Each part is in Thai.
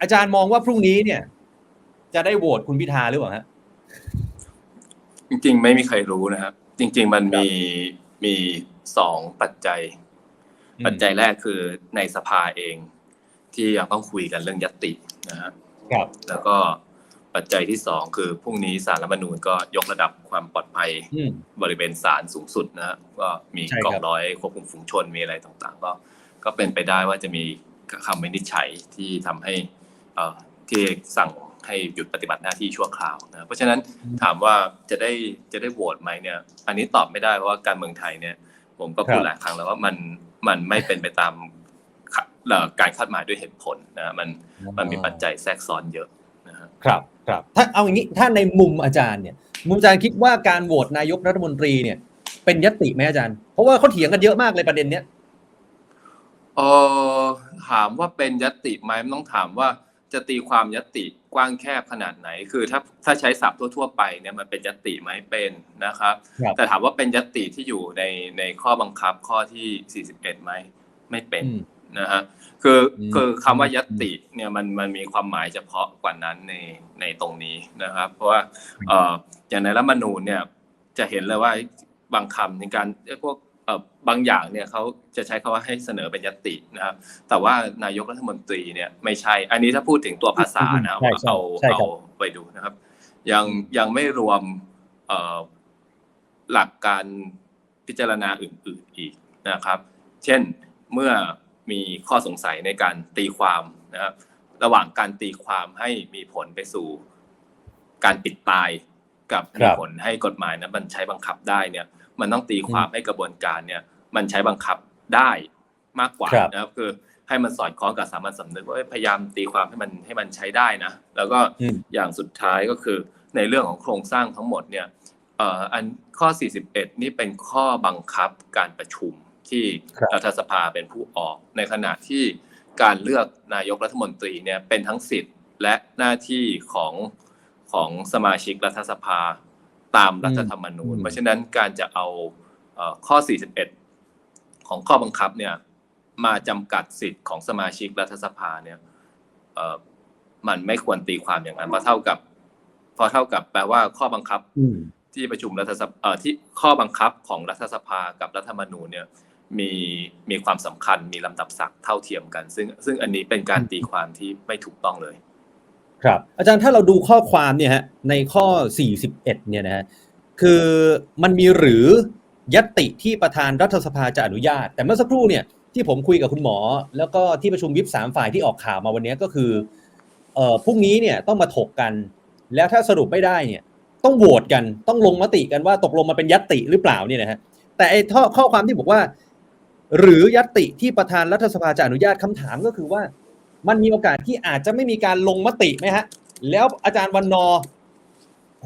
อาจารย์มองว่าพรุ่งนี้เนี่ย จะได้โหวตคุณพิธาหรือเปล่าฮะจริง ๆ ไม่มีใครรู้นะครับ จริง ๆ มันมีมีสองปัจจัยอืมปัจจัยแรกคือในสภาเอง ที่ยังต้องคุยกันเรื่องยตตินะฮะครับแล้วก็ปัจจัยที่สองคือพรุ่งนี้สารรัฐธรรมนูญก็ยกระดับความปลอดภัยอืมบริเวณศาลสูงสุดนะฮะก็มีใช่ครับกองร้อยควบคุมฝูงชนมีอะไรต่างๆ ก็ก็เป็นไปได้ว่าจะมีคำวินิจฉัยที่ทำให้เอ่อ ที่สั่งให้หยุดปฏิบัติหน้าที่ชั่วคราวนะเพราะฉะนั้นถามว่าจะได้จะได้โหวตไหมเนี่ย อันนี้ตอบไม่ได้เพราะว่าการเมืองไทยเนี่ย ผมก็พูดหลายครั้งแล้วว่ามันมันไม่เป็นไปตามขะเอ่อการคาดหมายด้วยเหตุผลนะมันมันมีปัจจัยแทรกซ้อนเยอะนะฮะครับครับ ถ้าเอาอย่างนี้ถ้าในมุมอาจารย์เนี่ย มุมอาจารย์คิดว่าการโหวตนายกรัฐมนตรีเนี่ย เป็นยติไหมอาจารย์ เพราะว่าเขาเถียงกันเยอะมากเลยประเด็นเนี้ยเออถามว่าเป็นยติไหมมันต้องถามว่า จะตีความยติกว้างแคบขนาดไหน คือถ้าถ้าใช้ศัพท์ทั่ว ๆ ไปเนี่ยมันเป็นยติไหมเป็นนะครับครับแต่ถามว่าเป็นยติที่อยู่ในในข้อบังคับข้อที่ 41ไหมไม่เป็นอืมนะฮะคืออมคือคำว่ายติเนี่ยมันมันมีความหมายเฉพาะกว่านั้นในในตรงนี้นะครับ เพราะว่าเอ่ออย่างในรัฐธรรมนูญเนี่ยจะเห็นเลยว่าบางคำในการเอ้ยพวกเอ่อ บางอย่างเนี่ยเขาจะใช้คำว่าให้เสนอเป็นยตินะครับ แต่ว่านายกรัฐมนตรีเนี่ยไม่ใช่ อันนี้ถ้าพูดถึงตัวภาษานะใช่ใช่เอาใช่ครัเอาบไปดูนะครับ ยังยังไม่รวมเอ่อหลักการพิจารณาอื่น ๆอีกนะครับ เช่นเมื่อมีข้อสงสัยในการตีความนะครับ ระหว่างการตีความให้มีผลไปสู่การปิดตายกับครัมีบผลให้กฎหมายนั้นมันใช้บังคับได้เนี่ย มันต้องตีความให้กระบวนการเนี่ย มันใช้บังคับได้มากกว่าครับนะครับ คือให้มันสอดคล้องกับสามัญสำนึกว่าเอ้ยพยายามตีความให้มันให้มันใช้ได้นะ แล้วก็อืมอย่างสุดท้ายก็คือในเรื่องของโครงสร้างทั้งหมดเนี่ยเอ่ออันข้อ 41 นี่เป็นข้อบังคับการประชุมที่ครับรัฐสภาเป็นผู้ออก ในขณะที่การเลือกนายกรัฐมนตรีเนี่ยเป็นทั้งสิทธิ์และหน้าที่ของของสมาชิกรัฐสภา ตามรัฐธรรมนูญอืมเพราะฉะนั้นการจะเอาเอ่อข้อ 41 ของข้อบังคับเนี่ยมาจำกัดสิทธิ์ของสมาชิกรัฐสภาเนี่ยเอ่อมันไม่ควรตีความอย่างนั้นเพราะเท่ากับเพราะเท่ากับแปลว่าข้อบังคับอืมที่ประชุมรัฐสภาเอ่อที่ข้อบังคับของรัฐสภากับรัฐธรรมนูญเนี่ยมีมีความสำคัญมีลำดับศักดิ์เท่าเทียมกัน ซึ่งซึ่งอันนี้เป็นการตีความที่ไม่ถูกต้องเลย ครับอาจารย์ถ้าเราดูข้อความเนี่ยฮะในข้อ 41เนี่ยนะฮะคือมันมีหรือยัตติที่ประธานรัฐสภาจะอนุญาต แต่เมื่อสักครู่เนี่ยที่ผมคุยกับคุณหมอ แล้วก็ที่ประชุมวิปสามฝ่ายที่ออกข่าวมาวันนี้ก็คือเอ่อพรุ่งนี้เนี่ยต้องมาถกกัน แล้วถ้าสรุปไม่ได้เนี่ยต้องโหวตกันต้องลงมติกันว่าตกลงมันเป็นยัตติหรือเปล่าเนี่ยนะฮะแต่ไอ้ข้อข้อความที่บอกว่า หรือยัตติที่ประธานรัฐสภาจะอนุญาตคำถามก็คือว่า มันมีโอกาสที่อาจจะไม่มีการลงมติไหมฮะ แล้วอาจารย์วันนอร์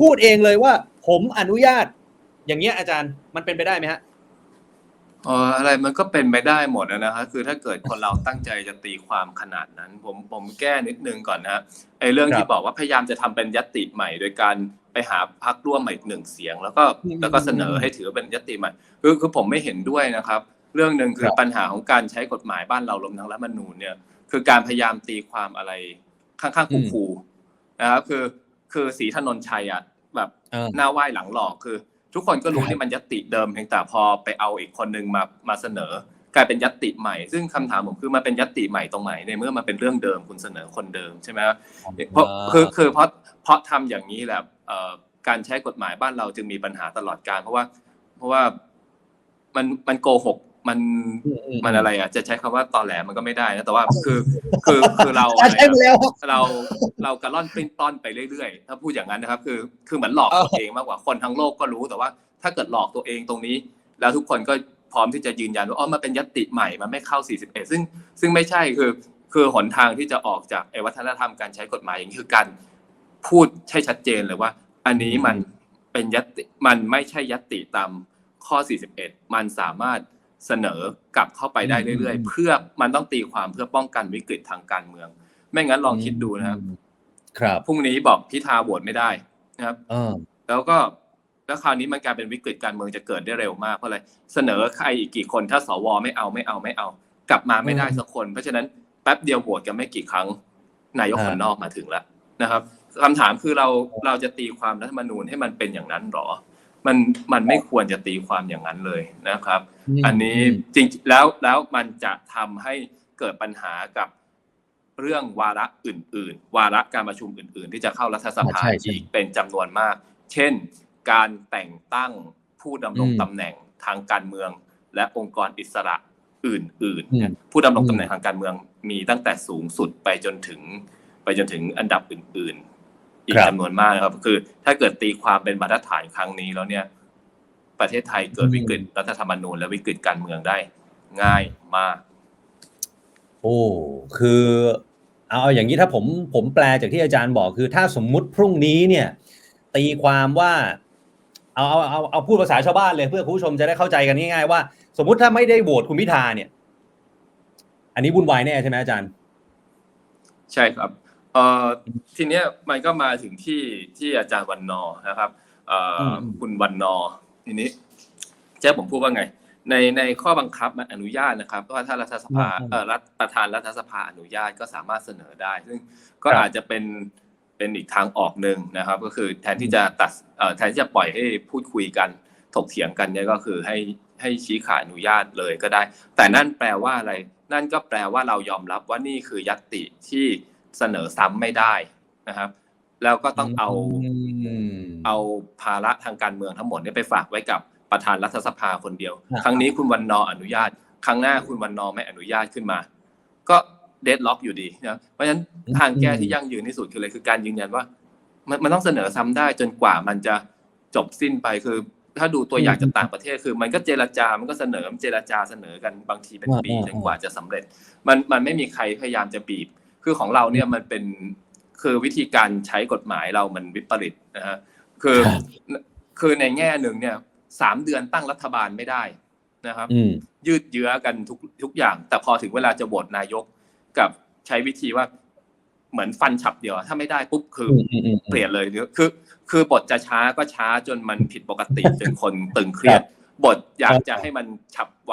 พูดเองเลยว่า ผมอนุญาต อย่างเงี้ยอาจารย์มันเป็นไปได้ไหมฮะเอ่ออะไรมันก็เป็นไปได้หมดนะฮะคือถ้าเกิดคนเราตั้งใจจะตีความขนาดนั้น ผมผมแก้นิดนึงก่อนนะฮะไอ้เรื่องครับที่บอกว่าพยายามจะทำเป็นยตติใหม่ โดยการไปหาพักร่วมใหม่อีกหนึ่งเสียง แล้วก็อืมแล้วก็เสนอให้ถือเป็นยตติใหม่คือคือผมไม่เห็นด้วยนะครับ เรื่องหนึ่งคือครับปัญหาของการใช้กฎหมายบ้านเรารวมทั้งรัฐธรรมนูญเนี่ย คือการพยายามตีความอะไรข้างๆคูลๆนะครับคือคือสีถนนชัยอะแบบเออหน้าไหว้หลังหลอกคือ ทุกคนก็รู้ครับนี่มันยตติเดิมเพียงแต่พอไปเอาอีกคนนึงมามาเสนอ กลายเป็นยตติใหม่ ซึ่งคำถามผมคือมันเป็นยตติใหม่ตรงไหนในเมื่อมันเป็นเรื่องเดิมคุณเสนอคนเดิมใช่ไหมครับเพราะคือคือเพราะเพราะทำอย่างนี้แหละเอ่อการใช้กฎหมายบ้านเราจึงมีปัญหาตลอดการเพราะว่า เพราะว่ามันมันโกหก มันอืมอืมมันอะไรอะ จะใช้คำว่าตอแหลมันก็ไม่ได้นะแต่ว่าคือคือคือเราอาจารย์ใช้ไปแล้วเราเรากระล่อนปลิ้นปล้อนไปเรื่อยๆ ถ้าพูดอย่างนั้นนะครับ คือคือเหมือนหลอกเออตัวเองมากกว่าคนทั้งโลกก็รู้แต่ว่า ถ้าเกิดหลอกตัวเองตรงนี้ แล้วทุกคนก็พร้อมที่จะยืนยันว่าอ๋อมันเป็นยตติใหม่มันไม่เข้า 41 ซึ่งซึ่งไม่ใช่คือคือหนทางที่จะออกจากไอ้วัฒนธรรมการใช้กฎหมายอย่างนี้คือการพูดใช่ชัดเจนเลยว่า อันนี้มันเป็นยตติมันไม่ใช่ยตติตามข้อ 41 มันสามารถ เสนอกลับเข้าไปได้เรื่อยอืมๆเพื่อมันต้องตีความเพื่อป้องกันวิกฤตทางการเมือง ไม่งั้นลองคิดดูนะครับ ครับพรุ่งนี้บอกพิธาโหวตไม่ได้นะครับเออแล้วก็แล้วคราวนี้มันกลายเป็นวิกฤตการเมืองจะเกิดได้เร็วมากเพราะอะไรเสนอใครอีกกี่คนถ้าสวไม่เอาไม่เอาไม่เอา กลับมาไม่ได้อืมสักคน เพราะฉะนั้นแป๊บเดียวโหวตกันไม่กี่ครั้งนายกฮะคนนอกมาถึงแล้วนะครับคำถามคือเราเราจะตีความรัฐธรรมนูญให้มันเป็นอย่างนั้นหรอ มันมันไม่ควรจะตีความอย่างนั้นเลยนะครับ อันนี้จริงแล้วแล้วมันจะทำให้เกิดปัญหากับเรื่องวาระอื่น ๆ วาระการประชุมอื่น ๆ ที่จะเข้ารัฐสภาใช่ใช่อีกเป็นจำนวนมาก เช่น การแต่งตั้งผู้ดำรงอืมตำแหน่งทางการเมือง และองค์กรอิสระอื่นอืมๆผู้ดำรงอืมตำแหน่งทางการเมืองมีตั้งแต่สูงสุดไปจนถึง ไปจนถึงอันดับอื่น ๆ อีกจำนวนมากนะครับ คือ ถ้าเกิดตีความเป็นมาตรฐานครั้งนี้แล้วเนี่ย ประเทศไทยเกิดวิกฤตรัฐธรรมนูญและวิกฤตการเมืองได้ ง่ายมาก โอ้คือเอาเอาอย่างนี้ถ้าผมผมแปลจากที่อาจารย์บอกคือ ถ้าสมมุติพรุ่งนี้เนี่ย ตีความว่าเอาเอาเอาเอาพูดภาษาชาวบ้านเลยเพื่อคุณผู้ชมจะได้เข้าใจกันง่ายๆว่า สมมุติถ้าไม่ได้โหวตคุณพิธาเนี่ย อันนี้วุ่นวายแน่ใช่ไหมอาจารย์ ใช่ครับ เอ่อทีเนี้ยมันก็มาถึงที่ที่อาจารย์วันนอร์นะครับเอ่ออมคุณวันนอร์ทีนี้เจ้าผมพูดว่าไง ในในข้อบังคับมันอนุญาตนะครับว่าถ้ารัฐสภาอืมเอ่อรัฐประธานรัฐสภาอนุญาตก็สามารถเสนอได้ ซึ่งก็ครับอาจจะเป็นเป็นอีกทางออกหนึ่งนะครับ ก็คือแทนที่จะตัดเอ่อแทนที่จะปล่อยให้พูดคุยกันถกเถียงกันเนี่ยก็คือให้ให้ชี้ขาดอนุญาตเลยก็ได้ แต่นั่นแปลว่าอะไร นั่นก็แปลว่าเรายอมรับว่านี่คือยัตติที่ เสนอซ้ำไม่ได้นะครับ แล้วก็ต้องเอามเอาภาระทางการเมืองทั้งหมดเนี่ยไปฝากไว้กับประธานรัฐสภาคนเดียว ครับครั้งนี้คุณวันนอร์อนุญาต ครั้งหน้าคุณวันนอร์ไม่อนุญาตขึ้นมา ก็เดดล็อกอยู่ดีนะเพราะฉะนั้นทางแก้ที่ยั่งยืนที่สุดคืออะไรคือการยืนยันว่า มันมันต้องเสนอซ้ำได้จนกว่ามันจะจบสิ้นไปคือ ถ้าดูตัวอย่างจากต่างประเทศคือ มันก็เจรจา มันก็เสนอเจรจาเสนอกันบางทีเป็นปีอ่าอ่าจนกว่าจะสำเร็จ มันมันไม่มีใครพยายามจะบีบ คือของเราเนี่ยมันเป็นคือวิธีการใช้กฎหมายเรามันวิปริตนะฮะคือครับคือในแง่หนึ่งเนี่ยสามเดือนตั้งรัฐบาลไม่ได้นะครับอืมยืดเยื้อกันทุกทุกอย่าง แต่พอถึงเวลาจะโหวตนายกกับใช้วิธีว่าเหมือนฟันฉับเดียว ถ้าไม่ได้ปุ๊บคืออืมอืมอืมเปลี่ยนเลยคือ คือบทจะช้าก็ช้าจนมันผิดปกติจนคนตึงเครียด บทอยากจะให้มันฉับไว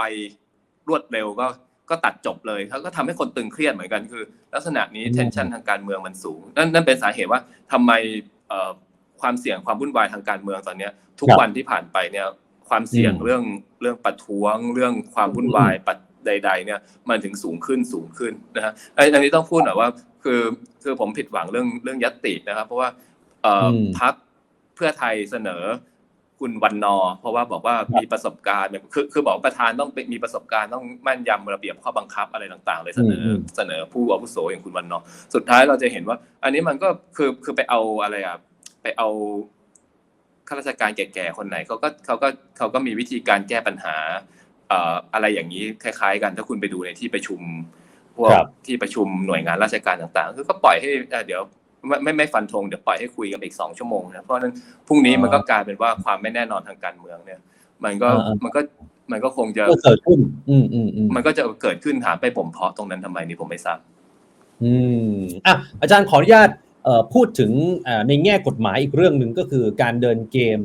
รวดเร็วก็ ก็ตัดจบเลยเขาก็ทำให้คนตึงเครียดเหมือนกันคือ ลักษณะนี้อืมเทนชันทางการเมืองมันสูงนั่นนั่นเป็นสาเหตุว่าทำไมเอ่อความเสี่ยงความวุ่นวายทางการเมืองตอนเนี้ยทุกวันที่ผ่านไปเนี่ยความเสี่ยงอืมเรื่องเรื่องประท้วง เรื่องความวุ่นวายปัดใด ๆ เนี่ยมันถึงสูงขึ้นสูงขึ้นนะฮะไอ้อันนี้ต้องพูดหน่อยว่าคือคือผมผิดหวังเรื่องเรื่องยัตตินะครับ เพราะว่าเอ่ออมพักเพื่อไทยเสนอ คุณวันนอร์เพราะว่าบอกว่ามีประสบการณ์คือคือบอกว่าประธานต้องเป็นมีประสบการณ์ต้องแม่นยำระเบียบข้อบังคับอะไรต่างๆเลยเสนออมเสนอผู้อาวุโสอย่างคุณวันนอร์สุดท้ายเราจะเห็นว่า อันนี้มันก็คือคือไปเอาอะไรอะไปเอาข้าราชการแก่ๆคนไหนเขาก็เขาก็เขาก็มีวิธีการแก้ปัญหาเอ่ออะไรอย่างนี้คล้าย ๆ กันถ้าคุณไปดูในที่ประชุมพวกครับที่ประชุมหน่วยงานราชการต่างๆ คือก็ปล่อยให้เอ่อเดี๋ยว ไม่ไม่ไม่ฟันธงเดี๋ยวปล่อยให้คุยกันอีกสองชั่วโมงนะเพราะฉะนั้นพรุ่งนี้มันก็กลายเป็นว่าความไม่แน่นอนทางการเมืองเนี่ย มันก็อ่าๆมันก็มันก็คงจะก็เกิดขึ้นอืมอืมอืมมันก็จะเกิดขึ้นถามไปผมเพาะตรงนั้นทำไมนี่ผมไม่ทราบอืมอะอาจารย์ขออนุญาตเอ่อพูดถึงเอ่อในแง่กฎหมายอีกเรื่องหนึ่งก็คือการเดินเกม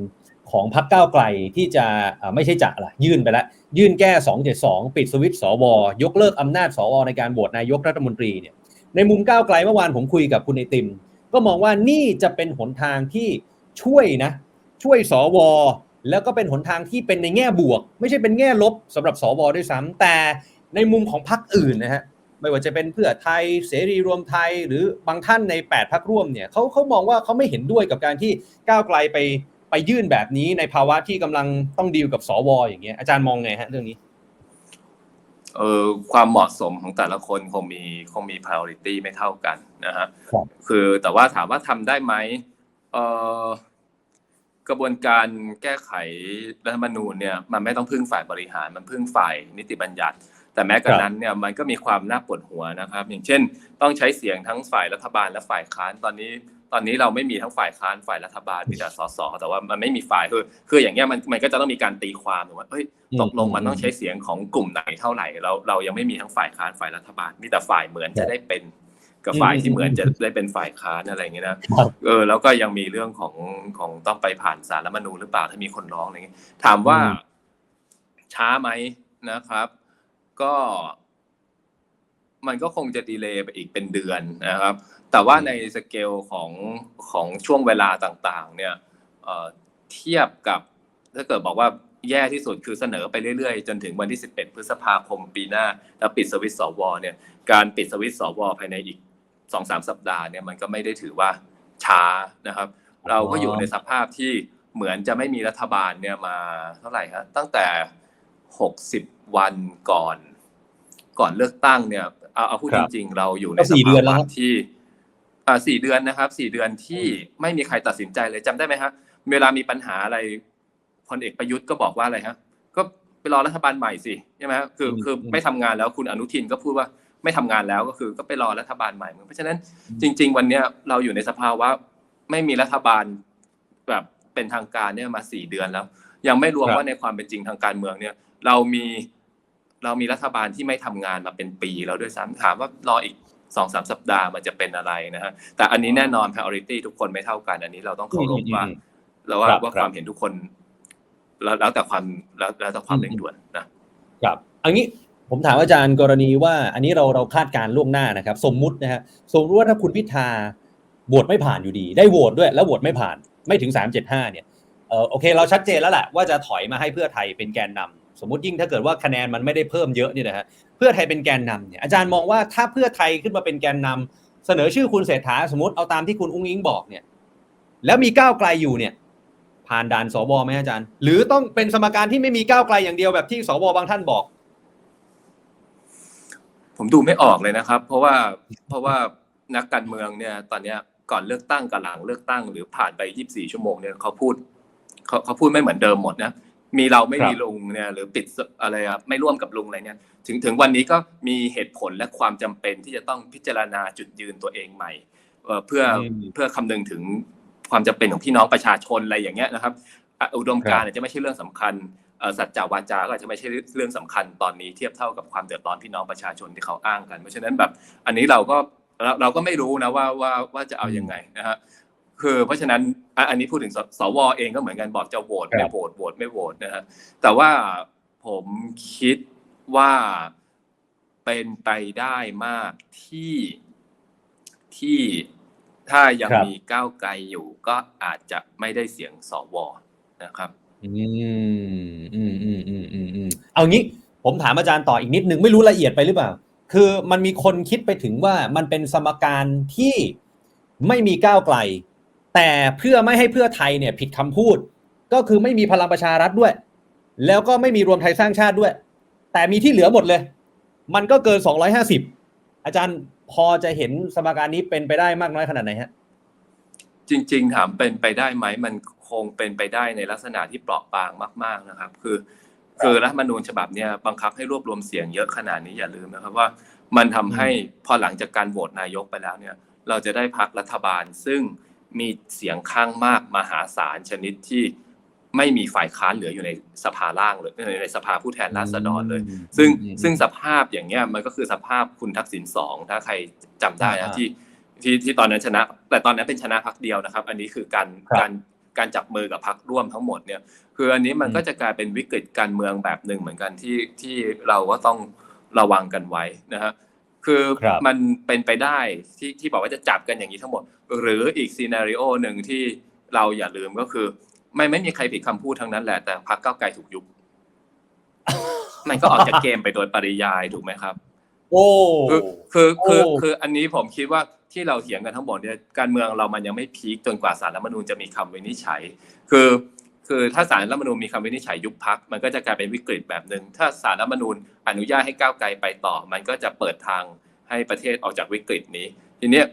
ของพรรคก้าวไกลที่จะอ่าไม่ใช่จะละยื่นไปแล้ว ยื่นแก้ 272 ปิดสวิตช์สว ยกเลิกอำนาจสวในการโหวตนายกรัฐมนตรีเนี่ยในมุมก้าวไกลเมื่อวานผมคุยกับคุณไอติม ก็มองว่านี่จะเป็นหนทางที่ช่วยนะ ช่วยสวแล้วก็เป็นหนทางที่เป็นในแง่บวก ไม่ใช่เป็นแง่ลบสำหรับสวด้วยซ้ำแต่ในมุมของพรรคอื่นนะฮะไม่ว่าจะเป็นเพื่อไทยเสรีรวมไทยหรือบางท่านใน 8พักร่วมเนี่ยเขาเขามองว่าเขาไม่เห็นด้วยกับการที่ก้าวไกลไปไปยื่นแบบนี้ในภาวะที่กำลังต้องดีลกับสวอย่างเงี้ยอาจารย์มองไงฮะเรื่องนี้ เออความเหมาะสมของแต่ละคนคงมีคงมี priority ไม่เท่ากันนะฮะครับคือแต่ว่าถามว่าทำได้ไหมเออกระบวนการแก้ไขรัฐธรรมนูญเนี่ยมันไม่ต้องพึ่งฝ่ายบริหารมันพึ่งฝ่ายนิติบัญญัติ แต่แม้กระนั้นเนี่ยมันก็มีความน่าปวดหัวนะครับ อย่างเช่น ต้องใช้เสียงทั้งฝ่ายรัฐบาลและฝ่ายค้านตอนนี้ ตอนนี้เราไม่มีทั้งฝ่ายค้านฝ่ายรัฐบาลมีแต่สสแต่ว่ามันไม่มีฝ่ายคือคืออย่างเงี้ยมันมันก็จะต้องมีการตีความว่าเฮ้ยอืมตกลงมันต้องใช้เสียงของกลุ่มไหนเท่าไหร่เราเรายังไม่มีทั้งฝ่ายค้านฝ่ายรัฐบาลมีแต่ฝ่ายเหมือนจะได้เป็นกับฝ่ายที่เหมือนจะได้เป็นฝ่ายค้านอะไรอย่างเงี้ยนะครับเออแล้วก็ยังมีเรื่องของของต้องไปผ่านสารรัฐธรรมนูญหรือเปล่าถ้ามีคนร้องอะไรเงี้ยถามว่าอืมช้าไหมนะครับ ก็ มันก็คงจะดีเลย์ไปอีกเป็นเดือนนะครับ แต่ว่าในสเกลของของช่วงเวลาต่างๆ เนี่ยเทียบกับถ้าเกิดบอกว่าแย่ที่สุดคือเสนอไปเรื่อยๆ จนถึงวันที่ 11 พฤษภาคมปีหน้า แล้วปิดสวิตช์สวเนี่ยการปิดสวิตช์สวภายในอีก 2-3 สัปดาห์เนี่ยมันก็ไม่ได้ถือว่าช้านะครับ เราก็อยู่ในสภาพที่เหมือนจะไม่มีรัฐบาลเนี่ยมาเท่าไหร่ฮะตั้งแต่ 60 วันก่อน ก่อนเลือกตั้งเนี่ยเอาเอาพูดคจรับริง ๆ เราอยู่ในก็สสี่เดืภาอนแล้ววะครับที่อ่าสี่เดือนนะครับสี่เดือนที่ไม่มีใครตัดสินใจเลยจำได้ไหมฮะเวลามีปัญหาอะไรพลเอกประยุทธ์ก็บอกว่าอะไรฮะ ก็ไปรอรัฐบาลใหม่สิใช่ไหมฮะคืออืมคืออืมไม่ทำงานแล้วคุณอนุทินก็พูดว่าไม่ทำงานแล้วก็คือก็ไปรอรัฐบาลใหม่เพราะฉะนั้นจริง ๆ วันเนี้ยเราอยู่ในสภาวะไม่มีรัฐบาลแบบเป็นทางการเนี่ยมาสี่เดือนแล้ว ยังไม่รวมครับว่าในความเป็นจริงทางการเมืองเนี่ย เรามี เรามีรัฐบาลที่ไม่ทำงานมาเป็นปีแล้วด้วยซ้ำถามว่ารออีกสองสามสัปดาห์มันจะเป็นอะไรนะฮะแต่อันนี้แน่นอน priority ทุกคนไม่เท่ากัน อันนี้เราต้องเคารพว่าอืมแล้วว่าครับว่าครับความเห็นทุกคน แล้วแล้วแต่ความแล้วแล้วแต่ความเร่งด่วนนะครับอันนี้ผมถามอาจารย์กรณีว่า อันนี้เราเราคาดการณ์ล่วงหน้านะครับ สมมุตินะฮะสมมติว่าถ้าคุณพิธาโหวตไม่ผ่านอยู่ดี ได้โหวตด้วย แล้วโหวตไม่ผ่านไม่ถึง375เนี่ยเออโอเค เราชัดเจนแล้วแหละว่าจะถอยมาให้เพื่อไทยเป็นแกนนำ สมมติยิ่งถ้าเกิดว่าคะแนนมันไม่ได้เพิ่มเยอะนี่นะฮะเพื่อไทยเป็นแกนนำเนี่ยอาจารย์มองว่าถ้าเพื่อไทยขึ้นมาเป็นแกนนำเสนอชื่อคุณเศรษฐาสมมติเอาตามที่คุณอุ้งอิงบอกเนี่ย แล้วมีก้าวไกลอยู่เนี่ย ผ่านด่านสวไหมอาจารย์ หรือต้องเป็นสมการที่ไม่มีก้าวไกลอย่างเดียวแบบที่สวบางท่านบอก ผมดูไม่ออกเลยนะครับ เพราะว่าเพราะว่านักการเมืองเนี่ย ตอนเนี้ยก่อนเลือกตั้งกับหลังเลือกตั้งหรือผ่านไป 24 ชั่วโมงเนี่ยเขาพูดเขาเขาพูดไม่เหมือนเดิมหมดนะ มีเราไม่ครับมีลุงเนี่ยหรือปิดสอะไรอะไม่ร่วมกับลุงอะไรเนี่ยถึงถึงวันนี้ก็มีเหตุผลและความจำเป็นที่จะต้องพิจารณาจุดยืนตัวเองใหม่เอ่อเพื่ออืมเพื่อคำนึงถึงความจำเป็นของพี่น้องประชาชนอะไรอย่างเงี้ยนะครับอะอุดมการณ์อาจจะไม่ใช่เรื่องสำคัญเอ่อสัจจาวาจาก็อาจจะไม่ใช่เรื่องสำคัญตอนนี้เทียบเท่ากับความเดือดร้อนพี่น้องประชาชนที่เขาอ้างกันเพราะฉะนั้นแบบ อันนี้เราก็เราเราก็ไม่รู้นะว่าว่าว่าจะเอายังไงนะฮะ คือเพราะฉะนั้นอะอันนี้พูดถึงสสวเองก็เหมือนกันบอกจะโหวตครับไม่โหวตโหวตไม่โหวตนะฮะแต่ว่าผมคิดว่าเป็นไปได้มากที่ที่ถ้ายังครับมีก้าวไกลอยู่ก็อาจจะไม่ได้เสียงสวนะครับ อืมอืมอืมอืมอืมอืมเอางี้ ผมถามอาจารย์ต่ออีกนิดนึงไม่รู้ละเอียดไปหรือเปล่า คือมันมีคนคิดไปถึงว่ามันเป็นสมการที่ไม่มีก้าวไกล แต่เพื่อไม่ให้เพื่อไทยเนี่ยผิดคำพูด ก็คือไม่มีพลังประชารัฐด้วย แล้วก็ไม่มีรวมไทยสร้างชาติด้วย แต่มีที่เหลือหมดเลย มันก็เกิน 250 อาจารย์พอจะเห็นสมการนี้เป็นไปได้มากน้อยขนาดไหนฮะจริง ๆ ถามเป็นไปได้ไหมมันคงเป็นไปได้ในลักษณะที่เปราะบางมาก ๆนะครับ คือคือรัฐมนูญฉบับนี้บังคับให้รวบรวมเสียงเยอะขนาดนี้อย่าลืมนะครับว่า มันทำให้พอหลังจากการโหวตนายกไปแล้วเนี่ย เราจะได้พักรัฐบาลซึ่ง มีเสียงข้างมากมหาศาลชนิดที่ไม่มีฝ่ายค้านเหลืออยู่ในสภาล่างเลยในสภาผู้แทนราษฎรเลยอืมซึ่งอืมซึ่งสภาพอย่างเงี้ยมันก็คือสภาพคุณทักษิณสองถ้าใครจำได้นะอ่าที่ที่ที่ตอนนั้นชนะ แต่ตอนนั้นเป็นชนะพักเดียวนะครับ อันนี้คือการครับการการจับมือกับพักร่วมทั้งหมดเนี่ย คืออันนี้มันอืมก็จะกลายเป็นวิกฤตการเมืองแบบหนึ่งเหมือนกันที่ที่เราก็ต้องระวังกันไว้นะฮะ คือครับมันเป็นไปได้ที่ที่บอกว่าจะจับกันอย่างนี้ทั้งหมด หรืออีกซีนารีโอหนึ่งที่เราอย่าลืมก็คือ ไม่ไม่มีใครผิดคำพูดทั้งนั้นแหละแต่พักเก้าวไกลถูกยุบมันก็ออกจากเกมไปโดยปริยายถูกไหมครับ โอ้คือคือคือโอ้คืออันนี้ผมคิดว่าที่เราเถียงกันทั้งหมดเนี่ยการเมืองเรามันยังไม่พีคจนกว่าสารรัฐธรรมนูญจะมีคำวินิจฉัย คือ คือถ้าสารรัฐมนูญมีคำวินิจฉัยยุบพักมันก็จะกลายเป็นวิกฤตแบบหนึ่งถ้าสารรัฐมนูญอนุญาตให้ก้าวไกลไปต่อ มันก็จะเปิดทางให้ประเทศออกจากวิกฤตนี้ ทีเนี้ย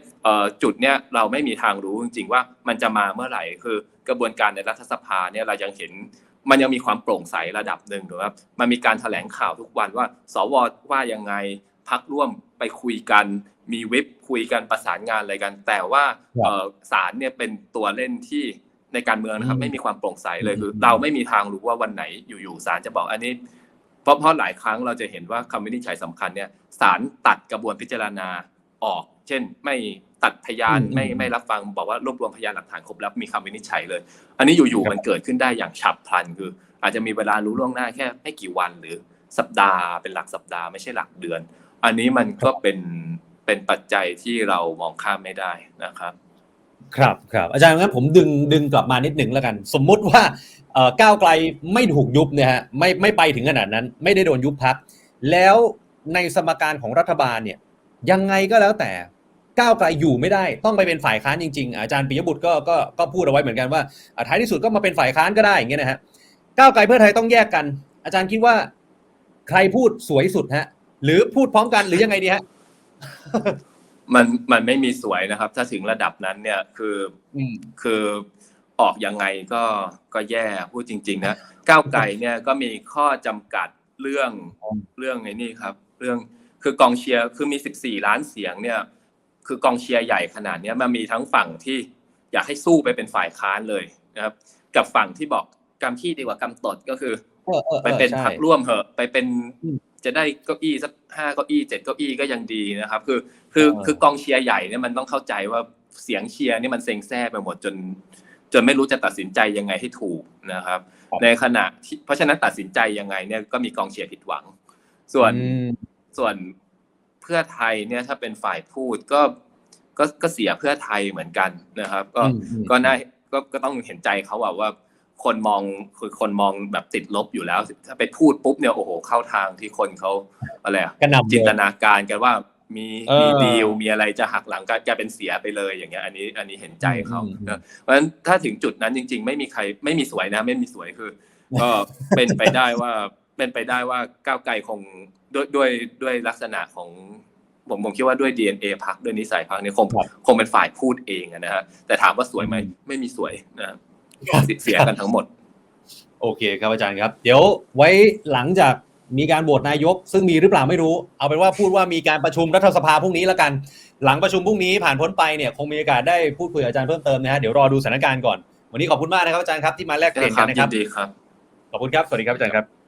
จุดเนี้ยเราไม่มีทางรู้จริงๆว่ามันจะมาเมื่อไหร่คือกระบวนการในรัฐสภาเนี่ยเรายังเห็นมันยังมีความโปร่งใสระดับหนึ่งถูกไหมครับมันมีการแถลงข่าวทุกวันว่า สวว่ายังไงพักร่วมไปคุยกัน มีเว็บคุยกันประสานงานอะไรกัน แต่ว่าครับเอ่อศาลเนี่ยเป็นตัวเล่นที่ ในการเมืองนะครับอืมไม่มีความโปร่งใสเลยอืมคือ เราไม่มีทางรู้ว่าวันไหนอยู่ๆศาลจะบอกอันนี้ เพราะเพราะหลายครั้งเราจะเห็นว่าคำวินิจฉัยสำคัญเนี่ยศาลตัดกระบวนพิจารณาออก เช่น ไม่ตัดพยานอืมไม่อืมไม่รับฟังบอกว่ารวบรวมพยานหลักฐานครบแล้วมีคำวินิจฉัยเลย อันนี้อยู่ครับๆมันเกิดขึ้นได้อย่างฉับพลันคือ อาจจะมีเวลารู้ล่วงหน้าแค่ไม่กี่วันหรือสัปดาห์เป็นหลักสัปดาห์ไม่ใช่หลักเดือน อันนี้มันก็เป็นเป็นปัจจัยที่เรามองข้ามไม่ได้นะครับ ครับครับอาจารย์งั้นผมดึงดึงกลับมานิดหนึ่งแล้วกัน สมมุติว่าก้าวไกลไม่ถูกยุบเนี่ยฮะไม่ไม่ไปถึงขนาดนั้น ไม่ได้โดนยุบพัก แล้วในสมการของรัฐบาลเนี่ยยังไงก็แล้วแต่ก้าวไกลอยู่ไม่ได้ต้องไปเป็นฝ่ายค้านจริง ๆ อาจารย์ปิยบุตรก็ก็ก็พูดเอาไว้เหมือนกันว่าท้ายที่สุดก็มาเป็นฝ่ายค้านก็ได้อย่างเงี้ยนะฮะก้าวไกลเพื่อไทยต้องแยกกัน อาจารย์คิดว่า ใครพูดสวยสุดฮะ หรือพูดพร้อมกันหรือยังไงดีฮะ มันมันไม่มีสวยนะครับ ถ้าถึงระดับนั้นเนี่ยคืออืมคือออกยังไงก็ก็แย่พูดจริง ๆ นะก้าวไกลเนี่ยก็มีข้อจำกัดเรื่องอ๋อเรื่องไอ้นี่ครับ เรื่องคือกองเชียร์คือมี 14 ล้านเสียงเนี่ย คือกองเชียร์ใหญ่ขนาดเนี้ยมันมีทั้งฝั่งที่อยากให้สู้ไปเป็นฝ่ายค้านเลยนะครับ กับฝั่งที่บอกกำขี้ดีกว่ากำตดก็คือเออเออออไปเป็นใช่พรรคร่วมเหอะ ไปเป็นอืม จะได้เก้าอี้สักห้าเก้าอี้เจ็ดเก้าอี้ก็ยังดีนะครับ คือคือเออคือกองเชียร์ใหญ่เนี่ยมันต้องเข้าใจว่าเสียงเชียร์นี่มันเซ็งแซ่ไปหมดจน จนไม่รู้จะตัดสินใจยังไงให้ถูกนะครับ ในขณะที่เพราะฉะนั้นตัดสินใจยังไงเนี่ยก็มีกองเชียร์ผิดหวัง ส่วนอืมส่วนเพื่อไทยเนี่ยถ้าเป็นฝ่ายพูดก็ก็ก็เสียเพื่อไทยเหมือนกันนะครับ ก็อืมอืมก็น่าก็ก็ต้องเห็นใจเขาอะว่า คนมองคือคนมองแบบติดลบอยู่แล้ว ถ้าไปพูดปุ๊บเนี่ยโอ้โหเข้าทางที่คนเขาอะไรอะกระหน่ำเลยจินตนาการกันว่ามีเออมีดีลมีอะไรจะหักหลังกันกลายเป็นเสียไปเลยอย่างเงี้ยอันนี้อันนี้เห็นใจเขาอืมอืมนะเพราะฉะนั้นถ้าถึงจุดนั้นจริง ๆ ไม่มีใครไม่มีสวยนะ ไม่มีสวยคือ ก็เป็นไปได้ว่าเป็นไปได้ว่าก้าวไกลคงด้วยด้วยด้วยลักษณะของผมผมคิดว่าด้วย DNA พักด้วยนิสัยพักเนี่ยคงครับคงเป็นฝ่ายพูดเองอะนะฮะแต่ถามว่าสวยไหมอืมไม่มีสวยนะครับ เสียเสียกันทั้งหมด โอเคครับอาจารย์ครับ เดี๋ยวไว้หลังจากมีการโหวตนายก ซึ่งมีหรือเปล่าไม่รู้ เอาเป็นว่าพูดว่ามีการประชุมรัฐสภาพรุ่งนี้แล้วกัน หลังประชุมพรุ่งนี้ผ่านพ้นไปเนี่ยคงมีโอกาสได้พูดคุยกับอาจารย์เพิ่มเติมนะฮะเดี๋ยวรอดูสถานการณ์ก่อน วันนี้ขอบคุณมากนะครับอาจารย์ครับที่มาแลกเปลี่ยนคกัรันบนะคยิรับนดีครับขอบคุณครับสวัสดีครับอาจารย์ครับ